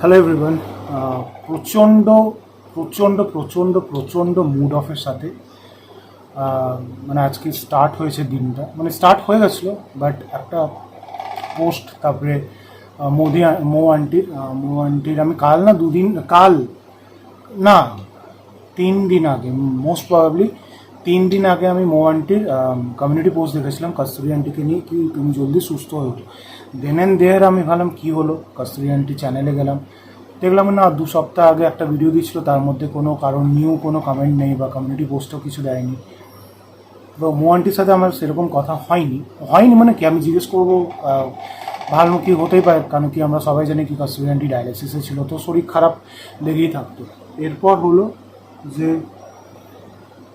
Hello everyone প্রচণ্ড প্রচণ্ড প্রচণ্ড প্রচণ্ড মুড অফের সাথে মানে আজকে স্টার্ট হয়েছে দিনটা। মানে স্টার্ট হয়ে গেছিল বাট একটা পোস্ট তারপরে মোদি আ- মৌ আন্টির মৌ আন্টির আমি কাল না দুদিন, কাল, না, তিন দিন আগে মোস্ট প্রবাবলি তিন দিন আগে আমি মৌ আন্টির কমিউনিটি পোস্ট দেখেছিলাম, কস্তুরি আন্টিকে নিয়ে, কি তুমি জলদি সুস্থ হয়ে ওঠো দেন অ্যান্ড দেয়ার আমি ভাবলাম কী হলো কস্তুরি চ্যানেলে গেলাম। দেখলাম না, দু সপ্তাহ আগে একটা ভিডিও দিচ্ছিল তার মধ্যে কোনো কারণ নিউ কোনো কমেন্ট নেই বা কমিউনিটি পোস্টও কিছু দেয়নি। তো মৌ আন্টির সাথে আমার সেরকম কথা হয়নি। হয়নি মানে কি, আমি জিজ্ঞেস করব ভালো কি হতেই পারে, কারণ কি আমরা সবাই জানি কি কস্তুরি আন্টি ডায়ালিসিসে ছিল, তো শরীর খারাপ লেগেই থাকতো। এরপর হলো যে,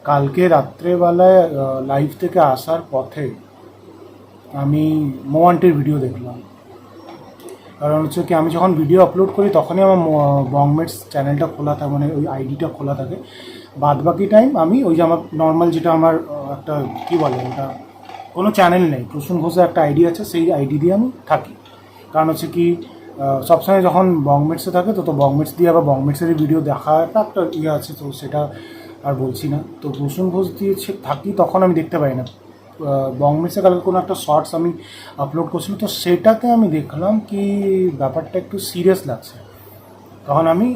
কালকে রাত্রেবেলায় লাইভ থেকে আসার পথে আমি মোয়ান্টের ভিডিও দেখলাম। কারণ হচ্ছে কি, আমি যখন ভিডিও আপলোড করি, তখনই আমার বংমেটস চ্যানেলটা খোলা থাকে মানে ওই আইডিটা খোলা থাকে। বাদ বাকি টাইম আমি ওই যে আমার নর্মাল যেটা আমার একটা কী বলে ওটা, কোনো চ্যানেল নেই। প্রসূন ঘোষের একটা আইডি আছে, সেই আইডি দিয়ে আমি থাকি। কারণ হচ্ছে কি সবসময় যখন বংমেটসে থাকে, তো তো বংমেটস দিয়ে আবার বংমেটসেরই ভিডিও দেখাটা একটা ইয়ে আছে, তো সেটা আর বলছি না। তো প্রসূন ঘোষ দিয়ে থাকি, তখন আমি দেখতে পাই না। বংমেটসে কালকে কোনো একটা শর্টস আমি আপলোড করছিলাম, তো সেটাতে আমি দেখলাম কি ব্যাপারটা একটু সিরিয়াস লাগছে। তখন আমি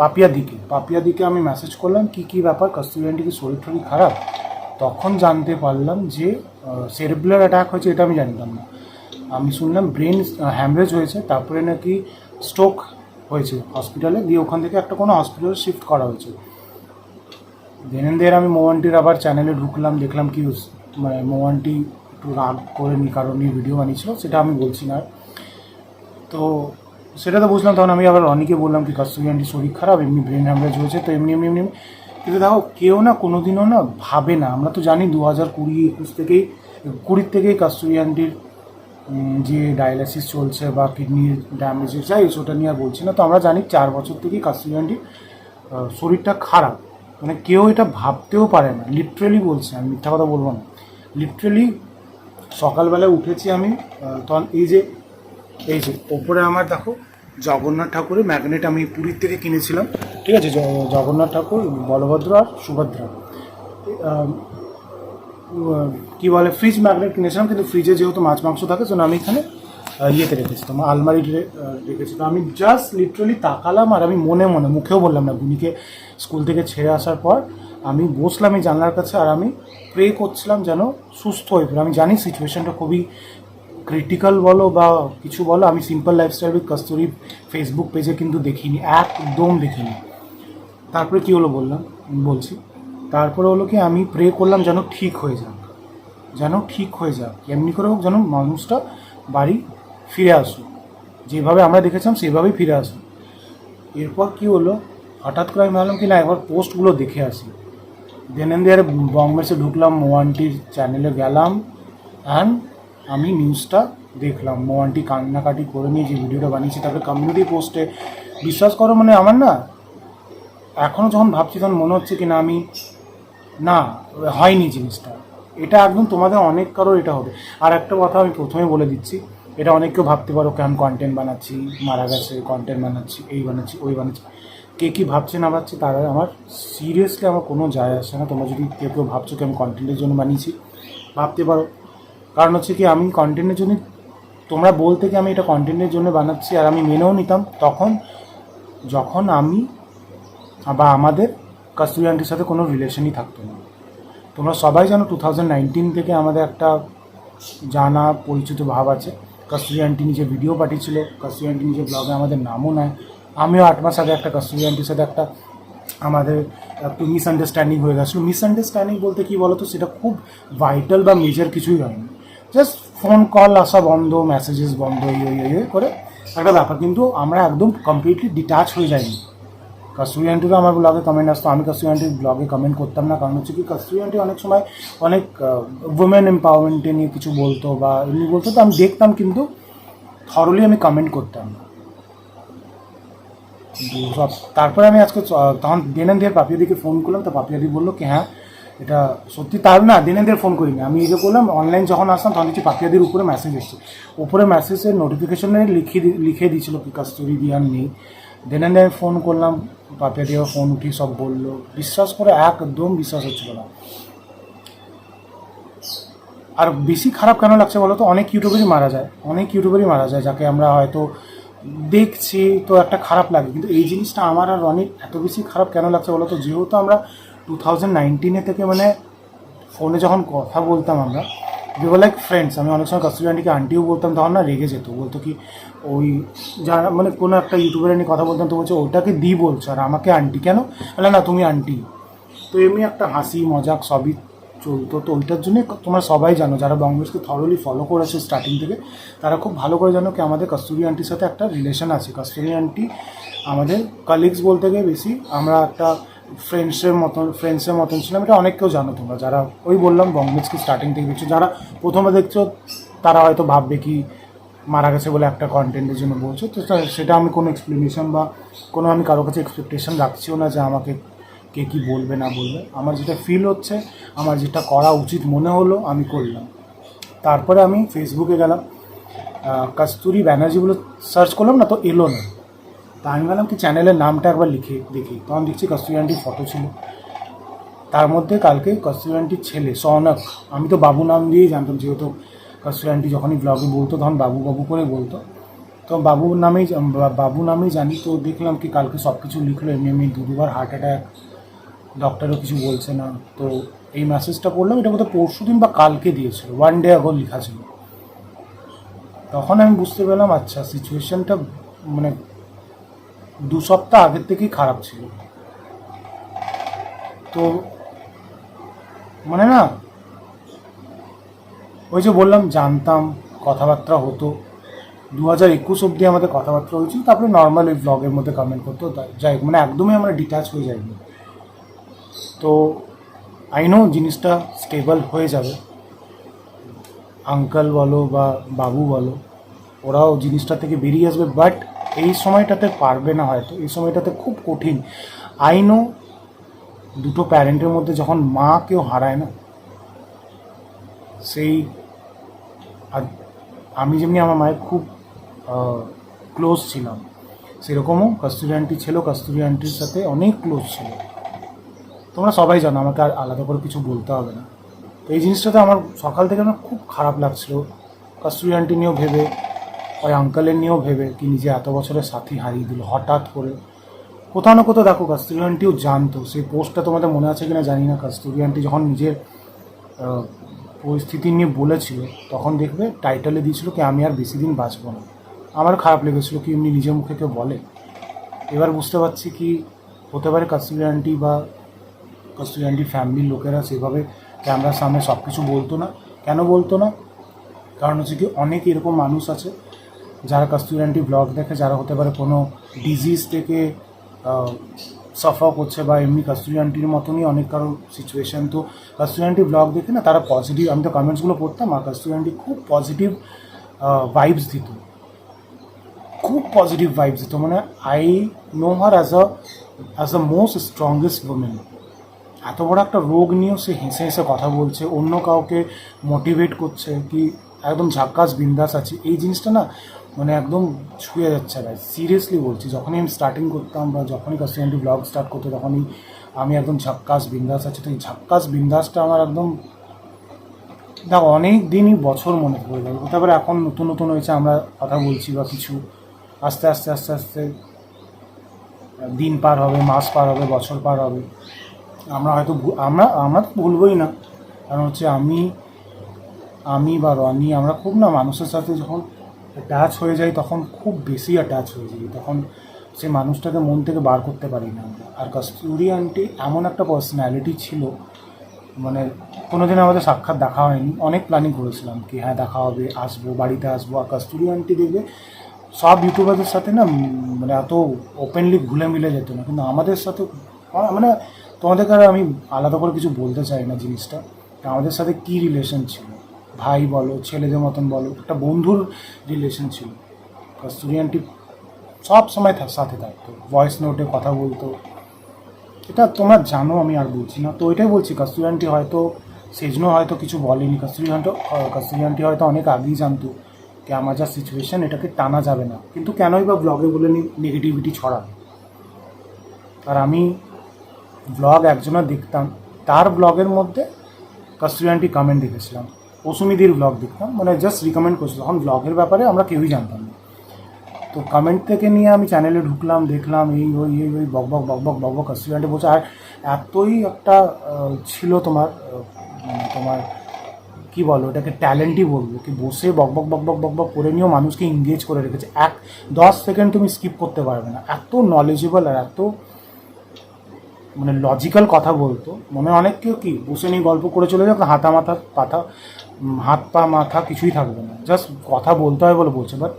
পাপিয়া দিকে পাপিয়া দিকে আমি মেসেজ করলাম, কি কি ব্যাপার কস্তুরি কি শরীর টরীর খারাপ? তখন জানতে পারলাম যে সেরেবুলার অ্যাটাক হয়েছে, এটা আমি জানতাম না। আমি শুনলাম ব্রেন হ্যামরেজ হয়েছে, তারপরে নাকি স্ট্রোক হয়েছে হসপিটালে দিয়ে ওখান থেকে একটা কোনো হসপিটালে শিফট করা হয়েছে। দেন দেয়ার আমি মোয়ান্টির আবার চ্যানেলে ঢুকলাম, দেখলাম কি মানে মোয়ান্টি একটু রাগ করে নি, কারণ নিয়ে ভিডিও বানিয়েছিল, সেটা আমি বলছি না। তো সেটা তো বুঝলাম, তখন আমি আবার অনেকে বললাম কি, কস্তুরি আন্টি শরীর খারাপ, এমনি ব্রেন হ্যামরেজ হয়েছে, তো এমনি এমনি এমনি। কিন্তু দেখো, কেউ না কোনোদিনও না ভাবে না। আমরা তো জানি দু হাজার কুড়ি, একুশ থেকেই, কুড়ির থেকেই কস্তুরি আন্টির যে ডায়ালিসিস চলছে বা কিডনির ড্যামেজ যাই ওটা নিয়ে আর বলছি না। তো আমরা জানি চার বছর থেকেই কস্তুরি আন্টির শরীরটা খারাপ। মানে কেউ এটা ভাবতেও পারে না লিটারেলি বলছে, আমি মিথ্যা কথা বলব না। লিটারেলি সকালবেলায় উঠেছি আমি তখন এই যে এই যে, ওপরে আমার দেখো জগন্নাথ ঠাকুরের ম্যাগনেট আমি পুরীর থেকে কিনেছিলাম, ঠিক আছে? জগন্নাথ ঠাকুর, বলভদ্র আর সুভদ্রা। কি বলে ফ্রিজ ম্যাগনেট কিনেছিলাম, কিন্তু ফ্রিজে যেহেতু মাছ মাংস থাকে, সেজন্য আমি এখানে ইয়েতে রেখেছি, তোমার আলমারি রেখেছি। তো আমি জাস্ট লিটারালি তাকালাম আর আমি মনে মনে, মুখেও বললাম না বুনিকে স্কুল থেকে ছেড়ে আসার পর আমি বসলাম এই জানলার কাছে আর আমি প্রে করছিলাম যেন সুস্থ হয়ে পড়ে। আমি জানি সিচুয়েশানটা খুবই ক্রিটিক্যাল বলো বা কিছু বলো। আমি simple lifestyle with Kasturi facebook পেজে কিন্তু দেখিনি, একদম দেখিনি। তারপরে কী হলো বললাম? বলছি, তারপরে হলো কি আমি প্রে করলাম যেন ঠিক হয়ে যাক, যেন ঠিক হয়ে যাক। এমনি করে হোক যেন মানুষটা বাড়ি ফিরে আসুক। যেভাবে আমরা দেখেছিলাম সেভাবেই ফিরে আসুক। এরপর কি হলো? হঠাৎ করে আমি ভাবলাম কি না, একবার পোস্টগুলো দেখে আসি। দেন এন দেয়ার বংমেসে ঢুকলাম মোয়ান্টির চ্যানেলে গেলাম অ্যান্ড আমি নিউজটা দেখলাম। মোয়ান্টি কান্নাকাটি করে নিয়ে যে ভিডিওটা বানিয়েছি, তারপরে কমিউনিটি পোস্টে বিশ্বাস করো মানে আমার না এখনও যখন ভাবছি তখন মনে হচ্ছে কি না আমি, না, হয়নি জিনিসটা। এটা একদম তোমাদের অনেক কারোর এটা হবে। আর একটা কথা আমি প্রথমে বলে দিচ্ছি, এটা অনেক কেউ ভাবতে পারো কেমন কন্টেন্ট বানাচ্ছি, মারা গেছে কন্টেন্ট বানাচ্ছি, এই বানাচ্ছি, ওই বানাচ্ছি। কে কী ভাবছে না ভাবছে, তারা আমার সিরিয়াসলি আমার কোনো যায় আসে না। তোমরা যদি কেউ কেউ ভাবছ কি আমি কন্টেন্টের জন্য বানিয়েছি, ভাবতে পারো। কারণ হচ্ছে কি, আমি কন্টেন্টের জন্য তোমরা বলতে কি আমি এটা কন্টেন্টের জন্য বানাচ্ছি আর আমি মেনেও নিতাম, তখন যখন আমি বা আমাদের কস্তুরি আন্টির সাথে কোনো রিলেশনই থাকতো না। তোমরা সবাই জানো টু থাউজেন্ড থেকে আমাদের একটা জানা, পরিচিত ভাব আছে। কস্তুরি আন্টি নিজে ভিডিও পাঠিয়েছিল কস্তুরি আন্টি নিজে ব্লগে আমাদের নামও নেয়। আমিও আট মাস আগে একটা কস্তুরি আন্টির সাথে একটা আমাদের একটু মিসআন্ডারস্ট্যান্ডিং হয়ে গেছিল। মিসআন্ডারস্ট্যান্ডিং বলতে কি বলতো? সেটা খুব ভাইটাল বা মেজর কিছুই হয়নি। জাস্ট ফোন কল আসা বন্ধ মেসেজেস বন্ধ ইয়ে ইয়ে করে একটা ব্যাপার। কিন্তু আমরা একদম কমপ্লিটলি ডিটাচ হয়ে যাইনি। কস্তুরি আন্টিরও আমার ব্লগে কমেন্ট আসতো। আমি কস্তুরি আন্টির ব্লগে কমেন্ট করতাম না। কারণ হচ্ছে কি কস্তুরি আন্টি অনেক সময় অনেক উমেন এম্পাওয়ারমেন্টে নিয়ে কিছু বলতো বা এমনি বলতো। তো আমি দেখতাম কিন্তু থরলি আমি কমেন্ট করতাম না। সব, তারপরে আমি আজকে তখন দেন দিয়ে পাপিয়াদিকে ফোন করলাম, তো পাপিয়াদি বলল কি হ্যাঁ এটা সত্যি তার না দিনেদের ফোন করিনি। আমি এই যে করলাম অনলাইন যখন আসলাম, তখন দেখছি পাপিয়াদের উপরে মেসেজ এসছে। উপরে মেসেজের নোটিফিকেশনে লিখে লিখে দিয়েছিল কি কাস্তুরি দিয়ার নেই। দেন আমি ফোন করলাম, পাপিয়া দিয়ে ফোন উঠি সব বলল। বিশ্বাস করে একদম বিশ্বাস হচ্ছিল না। আর বেশি খারাপ কেন লাগছে বলো তো অনেক ইউটিউবারই মারা যায়। অনেক ইউটিউবারই মারা যায়, যাকে আমরা হয়তো দেখছি, তো একটা খারাপ লাগে। কিন্তু এই জিনিসটা আমার আর অনেক এত বেশি খারাপ কেন লাগছে বলো তো? যেহেতু আমরা টু থাউজেন্ড নাইনটিনে থেকে মানে ফোনে যখন কথা বলতাম আমরা উই লাইক ফ্রেন্ডস আমি অনেক সময় কাস্তুরি আন্টিকে আন্টিও বলতাম, তখন না রেগে যেত। বলতো কি, ওই যারা মানে কোনো একটা ইউটিউবারে নিয়ে কথা বলতাম, তো বলছে, ওটাকে দি বলছো, আর আমাকে আন্টি কেন? বলে, না, তুমি আন্টি তো এমনি একটা হাসি, মজাক সবই চলতো তো ওইটার জন্য তোমরা সবাই জানো, যারা বঙ্গেশকে থরলি ফলো করেছে স্টার্টিং থেকে, তারা খুব ভালো করে জানো কি আমাদের কস্তুরি আন্টির সাথে একটা রিলেশন আছে। কস্তুরি আন্টি আমাদের কালিগস বলতে গিয়ে বেশি, আমরা একটা ফ্রেন্ডসের মতন ফ্রেন্ডসের মতন ছিলাম, এটা অনেক কেউ জানো তোমরা, যারা ওই বললাম বঙ্গেশকে স্টার্টিং থেকে দেখছ, যারা প্রথমে দেখছ, তারা হয়তো ভাববে কি মারা গেছে বলে একটা কন্টেন্টের জন্য বলছো, তো সেটা আমি কোনো এক্সপ্লেনেশন বা কোনো আমি কারও কাছে এক্সপেকটেশন রাখছিও না যে আমাকে কে কী বলবে, না বলবে। আমার যেটা ফিল হচ্ছে, আমার যেটা করা উচিত মনে হলো, আমি করলাম। তারপরে আমি ফেসবুকে গেলাম। কস্তুরি ব্যানার্জি বলে সার্চ করলাম না, তো এলো না। তা আমি বললাম কি চ্যানেলের নামটা একবার লিখে দেখি। তখন দেখছি কস্তুরি আন্টির ফটো ছিল। তার মধ্যে কালকে কস্তুরি আন্টির ছেলে, সনক। আমি তো বাবু নাম দিয়েই জানতাম, যেহেতু কস্তুরি আন্টি যখনই ব্লগে বলতো, তখন বাবু বাবু করে বলতো। তো বাবু নামেই বাবু নামেই জানি, তো দেখলাম কি কালকে সব কিছু লিখলো, এমনি এমনি দুবার হার্ট অ্যাটাক ডক্টরও কিছু বলছে না। তো এই মেসেজটা পড়লাম এটা বোধহয় পরশু দিন বা কালকে দিয়েছিল ওয়ান ডে আগো লেখা ছিল। তখন আমি বুঝতে পেলাম আচ্ছা সিচুয়েশনটা মানে দু সপ্তাহ আগের থেকেই খারাপ ছিল। তো মানে না, ওই যে বললাম, জানতাম, কথাবার্তা হতো। দু হাজার একুশ অব্দি আমাদের কথাবার্তা হয়েছিল, তারপরে নর্মাল ওই ব্লগের মধ্যে কমেন্ট করতো। যাই মানে একদমই আমরা ডিটাচ হয়ে যাইনি। তো আই নো জিনিসটা স্টেবল হয়ে যাবে। আঙ্কাল বলো বা বাবু বলো, ওরাও জিনিসটা থেকে বেরিয়ে আসবে বাট এই সময়টাতে পারবে না হয়তো। এই সময়টাতে খুব কঠিন। আই নো দুটো প্যারেন্টের মধ্যে যখন মা কেউ হারায় না, সেই আমি যেমনি আমার মায়ের খুব ক্লোজ ছিলাম, সেরকমও কস্তুরি আন্টি ছিল কস্তুরি আন্টির সাথে অনেক ক্লোজ ছিল। তোমরা সবাই জানো, আমাকে আর আলাদা করে কিছু বলতে হবে না। তো এই জিনিসটাতে আমার সকাল থেকে আমার খুব খারাপ লাগছিল। কস্তুরি আন্টি নিয়েও ভেবে, ওই আঙ্কালের নিয়েও ভেবে কি নিজে এত বছরের সাথী হারিয়ে দিল হঠাৎ করে। কোথাও না কোথাও দেখো, কস্তুরি আন্টিও জানতো। সেই পোস্টটা তোমাদের মনে আছে কিনা জানি না। কস্তুরি আন্টি যখন নিজের পরিস্থিতি নিয়ে বলেছিল, তখন দেখবে টাইটেলে দিয়েছিল কি, আমি আর বেশি দিন বাঁচবো না। আমার খারাপ লেগেছিল কি এমনি নিজের মুখে কেউ বলে। এবার বুঝতে পারছি কি হতে পারে কস্তুরি আন্টি বা কস্তুরি ফ্যামিলির লোকেরা সেভাবে ক্যামেরার সামনে সব কিছু বলতো না। কেন বলতো না? কারণ হচ্ছে কি অনেক এরকম মানুষ আছে যারা কস্তুরি ব্লগ দেখে, যারা হতে পারে কোনো ডিজিজ থেকে সাফার করছে বা এমনি কস্তুরি মতনই অনেক কারও সিচুয়েশান তো কস্তুরি ব্লগ দেখে না, তারা পজিটিভ আমি তো কমেন্টসগুলো পড়তাম, আর কস্তুরি খুব পজিটিভ ভাইবস দিত। খুব পজিটিভ ভাইবস দিত। মানে I know her as a as a most strongest women এত বড় একটা রোগ নিয়েও সে হেসে হেসে কথা বলছে, অন্য কাউকে মোটিভেট করছে কি একদম ঝাক্কাস বিন্দাস আছে। এই জিনিসটা না মানে একদম ছুঁয়ে যাচ্ছে ভাই। সিরিয়াসলি বলছি, যখনই আমি স্টার্টিং করতাম বা যখনই কাস্টমারটি ব্লগ স্টার্ট করতো, তখনই আমি একদম ঝাক্কাস বিন্দাস আছে। তো এই ঝাক্কাস বিন্দাসটা আমার একদম দেখো অনেক দিনই বছর মনে পড়ে যাবে তারপরে এখন নতুন নতুন হয়েছে, আমরা কথা বলছি বা কিছু আস্তে আস্তে আস্তে আস্তে, দিন পার হবে, মাস পার হবে, বছর পার হবে। আমরা হয়তো আমরা আমরা তো ভুলবই না। কারণ হচ্ছে আমি আমি বা রনি, আমরা খুব না মানুষের সাথে যখন অ্যাটাচ হয়ে যাই, তখন খুব বেশি অ্যাটাচ হয়ে যাই। তখন সেই মানুষটাকে মন থেকে বার করতে পারি না আমরা। আর কস্তুরি আন্টি এমন একটা পার্সোনালিটি ছিল মানে কোনোদিন আমাদের সাক্ষাৎ দেখা হয়নি। অনেক প্ল্যানিং করেছিলাম কি হ্যাঁ দেখা হবে, আসব, বাড়িতে আসব। আর কস্তুরি আন্টি দেখবে, সব ইউটিউবারদের সাথে না মানে এত ওপেনলি ঘুলে মিলে যেত না। কিন্তু আমাদের সাথে মানে তোমাদেরকে আর আমি আলাদা করে কিছু বলতে চাই না জিনিসটা। আমাদের সাথে কী রিলেশন ছিল? ভাই বলো, ছেলেদের মতন বলো, একটা বন্ধুর রিলেশন ছিল। কস্তুরি আন্টি সব সময় সাথে থাকতো ভয়েস নোটে কথা বলতো। এটা তোমরা জানো, আমি আর বলছি না। তো এটাই বলছি কস্তুরি আন্টি হয়তো সেজন্য হয়তো কিছু বলেনি। কস্তুরি আন্টি কস্তুরি আন্টি হয়তো অনেক আগেই জানতো কি আমার যা সিচুয়েশন এটাকে টানা যাবে না। কিন্তু কেনই বা ব্লগে বলে নেগেটিভিটি ছড়াবে? আর আমি ব্লগ একজনের দেখতাম। তার ব্লগের মধ্যে আন্টি কমেন্ট দেখেছিলাম। পশুমিদির ব্লগ দেখতাম। মানে জাস্ট রিকমেন্ড করছিল তখন ব্লগের ব্যাপারে আমরা কেউই জানতাম না। তো কমেন্ট থেকে নিয়ে আমি চ্যানেলে ঢুকলাম, দেখলাম, এই, ওই এই, ওই, বক বক বক বক বক বক, কস্তুরি আন্টি বলছে, আর এতই একটা ছিল তোমার মানে তোমার, কি বলো এটাকে ট্যালেন্টই বলব, কি বসে বক বক বক বক বক বক করে নিয়েও মানুষকে এঙ্গেজ করে রেখেছে। এক, দশ সেকেন্ড তুমি স্কিপ করতে পারবে না। এত নলেজেবল আর এত মানে লজিক্যাল কথা বলতো। মনে অনেক কেউ কি, বসে নিয়ে গল্প করে চলে যাবে হাতা মাথা, পাথা হাত পা, মাথা কিছুই থাকবে না। জাস্ট কথা বলতে হয় বলে বলছে। বাট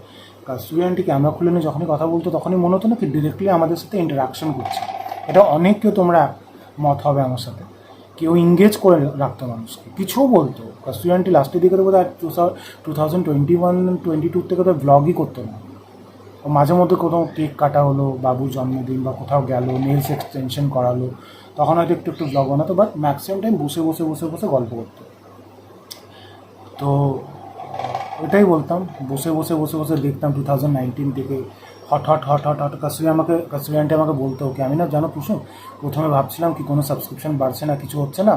স্টুডেন্টটি ক্যামেরা খুলে নিয়ে যখনই কথা বলতো, তখনই মনে হতো না কি ডিরেক্টলি আমাদের সাথে ইন্টারাকশন করছে। এটা অনেক কেউ তোমরা মত হবে আমার সাথে। কেউ ইংগেজ করে রাখতো মানুষকে। কিছুও বলতো। স্টুডেন্টটি লাস্টের দিকে তো বোধ হয় two thousand twenty one twenty two থেকে তো ব্লগই করতো না। মাঝে মধ্যে কোথাও কেক কাটা হলো, বাবুর জন্মদিন বা কোথাও গেল নেলস এক্সটেনশন করালো, তখন হয়তো একটু একটু ব্লগ বানাতো বাট ম্যাক্সিমাম টাইম বসে বসে বসে বসে গল্প করতো। তো ওটাই বলতাম, বসে বসে বসে বসে দেখতাম টু থাউজেন্ড নাইনটিন থেকে, hot hot hot hot hot Kashmir আমাকে কাশ্মীর আন্টি আমাকে বলতো, ওকে, আমি না, জানো কুসুম প্রথমে ভাবছিলাম কি কোনো সাবস্ক্রিপশন বাড়ছে না, কিছু হচ্ছে না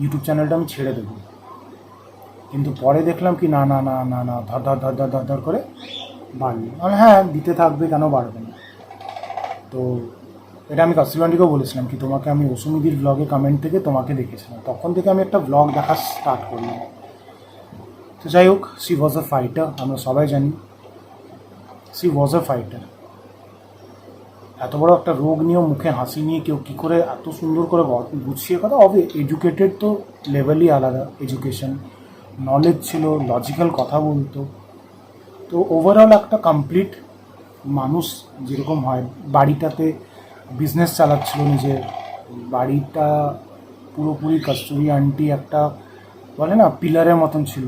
ইউটিউব চ্যানেলটা আমি ছেড়ে দেবো। কিন্তু পরে দেখলাম কি না না না না না ধর ধর ধর ধর ধর করে বাড়লো। আমি হ্যাঁ দিতে থাকবে কেন বাড়বে না? তো এটা আমি কাস্তুরান্টিকেও বলেছিলাম কি, তোমাকে আমি অসুমিদির ব্লগে কমেন্ট থেকে তোমাকে দেখেছিলাম। তখন থেকে আমি একটা ব্লগ দেখা স্টার্ট করলাম। তো যাই হোক সি ওয়াজ আ ফাইটার আমরা সবাই জানি। সি ওয়াজ আ ফাইটার এত বড় একটা রোগ নিয়েও মুখে হাসি নিয়ে কেউ কী করে এত সুন্দর করে গুছিয়ে কথা? হবে এডুকেটেড তো লেভেলই আলাদা। এডুকেশন নলেজ ছিল লজিক্যাল কথা বলতো। তো ওভারঅল একটা কমপ্লিট মানুষ যেরকম হয়, বাড়িটাতে বিজনেস চালাচ্ছিল নিজের। বাড়িটা পুরোপুরি কস্তুরি আন্টি একটা বলে না পিলারের মতন ছিল।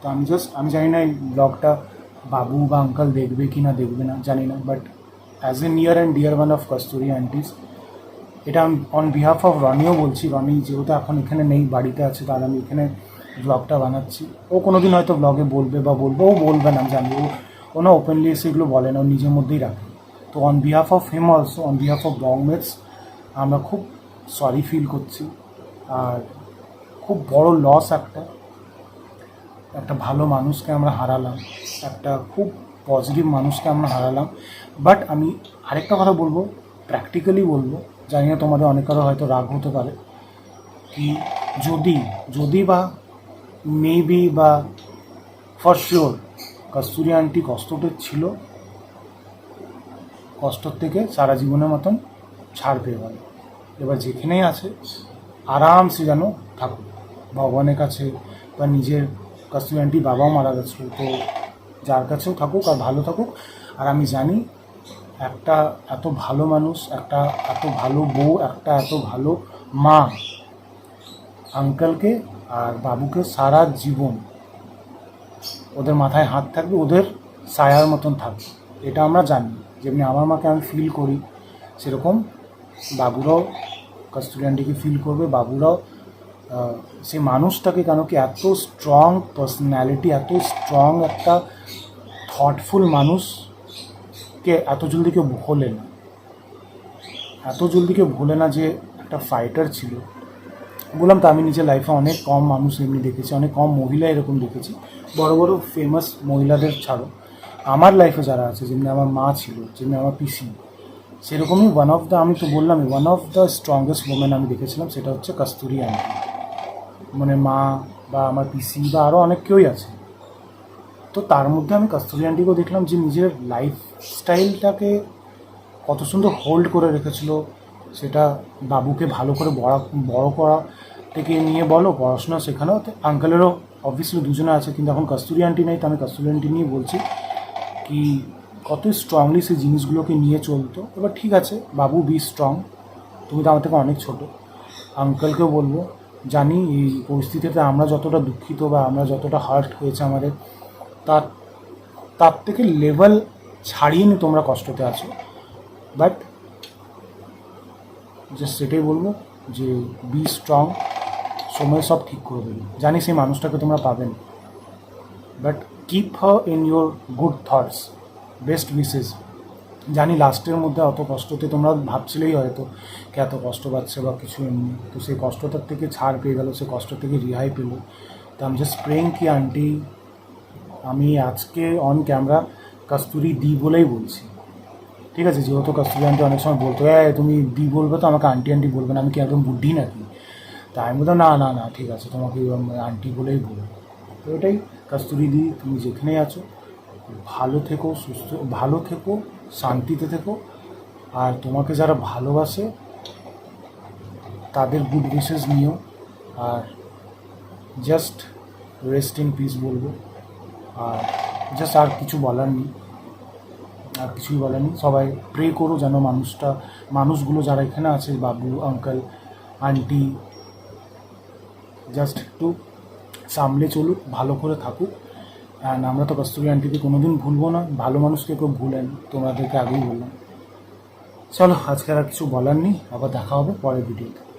তো আমি জাস্ট আমি জানি না এই ব্লগটা বাবু বা আঙ্কাল দেখবে কি না দেখবে না, জানি না। But as a near and dear one of Kasturi aunties এটা আমি অন বিহাফ অফ রনিও বলছি। রনি যেহেতু এখন এখানে নেই, বাড়িতে আছে, তাহলে আমি এখানে ব্লগটা বানাচ্ছি। ও কোনো দিন হয়তো ব্লগে বলবে বা বলবে, ও বলবে না জানি। ও ও না ওপেনলি এসে এগুলো বলে না, ও নিজের মধ্যেই রাখে। তো on behalf of him also on behalf of বংমেটস আমরা খুব সরি ফিল করছি। আর খুব বড় লস একটা একটা ভালো মানুষকে আমরা হারালাম। একটা খুব পজিটিভ মানুষকে আমরা হারালাম। বাট আমি আরেকটা কথা বলব প্র্যাকটিক্যালি বলব। জানি না তোমাদের অনেকেরও হয়তো রাগ হতে পারে। কি যদি যদি বা মেবি বা ফর শিওর কস্তুরি আন্টি কষ্টটা ছিল কষ্টর থেকে সারা জীবনের মতন ছাড় পেয়ে গেল। এবার যেখানেই আছে, আরামসে যেন থাকুক। ভগবানের কাছে বা নিজের কস্তুরি আন্টি বাবাও মারা গেছিল তো যার কাছেও থাকুক আর ভালো থাকুক। আর আমি জানি একটা এত ভালো মানুষ, একটা এত ভালো বউ, একটা এত ভালো মা আঙ্কেলকে আর বাবুকে সারা জীবন ওদের মাথায় হাত থাকবে, ওদের ছায়ার মতন থাকবে। এটা আমরা জানি। যেমনি আমার মাকে আমি ফিল করি, সেরকম বাবুরাও কস্তুরি আন্টিকে ফিল করবে, বাবুরাও সেই মানুষটাকে কেন কি এত স্ট্রং পার্সোনালিটি এত স্ট্রং একটা থটফুল মানুষকে এত জলদি কেউ ভোলে না। এত জলদি কেউ ভোলে না যে একটা ফাইটার ছিল। বললাম তো, আমি নিজের লাইফে অনেক কম মানুষ এমনি দেখেছি, অনেক কম মহিলা এরকম দেখেছি। বড় বড় ফেমাস মহিলাদের ছাড়ো। আমার লাইফে যারা আছে, যেমনি আমার মা ছিল, যেমনি আমার পিসি, সেরকমই ওয়ান অফ দ্য আমি তো বললামই one of the strongest women আমি দেখেছিলাম, সেটা হচ্ছে কস্তুরি আন্টি। মানে মা বা আমার পিসি বা আরও অনেক কেউই আছে। তো তার মধ্যে আমি কস্তুরি আন্টিকেও দেখলাম, যে নিজের লাইফ স্টাইলটাকে কত সুন্দর হোল্ড করে রেখেছিল সেটা বাবুকে ভালো করে বড় বড় করা থেকে নিয়ে বলো, পড়াশোনা শেখানো। আঙ্কেলেরও অবভিয়াসলি দুজনে আছে, কিন্তু এখন কস্তুরি আন্টি নেই, তো আমি কস্তুরি আন্টি নিয়ে বলছি কি, কত স্ট্রংলি সেই জিনিসগুলোকে নিয়ে চলতো। এবার ঠিক আছে, বাবু বি স্ট্রং তুমি তো আমার থেকে অনেক ছোটো। আঙ্কেলকেও বলব, জানি এই পরিস্থিতিতে আমরা যতটা দুঃখিত বা আমরা যতটা হার্ট হয়েছে আমাদের, তার তার থেকে লেভেল ছাড়িয়ে নি তোমরা কষ্টতে আছো। বাট জাস্ট সেটাই বলব যে বি স্ট্রং সময় সব ঠিক করে দেবে। জানি সেই মানুষটাকে তোমরা পাবেন। But keep her in your good thoughts best wishes জানি লাস্টের মধ্যে অত কষ্টতে তোমরা ভাবছিলেই হয়তো কে এত কষ্ট পাচ্ছে বা কিছু এমনি। তো সেই কষ্টটার থেকে ছাড় পেয়ে গেলো, সেই কষ্ট থেকে রিহাই পেল। তো আমি জাস্ট প্রেইং কি আন্টি, আমি আজকে অন ক্যামেরা কস্তুরি দি বলেই বলছি। ঠিক আছে, যেহেতু কস্তুরি আন্টি অনেক সময় বলতো হ্যাঁ তুমি দি বলবে তো, আমাকে আন্টি আন্টি বলবে না, আমি কি একদম বুদ্ধি নাকি? তা আমি বলতাম, না না না, ঠিক আছে, তোমাকে আন্টি বলেই বলব। তো এটাই কস্তুরি দি, তুমি যেখানেই আছো, ভালো থেকো, সুস্থ, ভালো থেকো, শান্তিতে থেকো। আর তোমাকে যারা ভালোবাসে, তাদের গুড উইশেস নিও। আর জাস্ট রেস্ট ইন পিস বলব। আর জাস্ট আর কিছু বলার নেই। আর কিছুই বলার নেই সবাই প্রে করো যেন মানুষটা, মানুষগুলো যারা এখানে আছে, বাবু আঙ্কেল আন্টি জাস্ট একটু সামলে চলুক, ভালো করে থাকুক। অ্যান্ড আমরা তো কস্তুরি আন্টিকে কোনোদিন ভুলবো না। ভালো মানুষকে কেউ ভুলেন, তোমাদেরকে আগেই বললাম। চলো, আজকে আর কিছু বলার নেই। আবার দেখা হবে পরের ভিডিওতে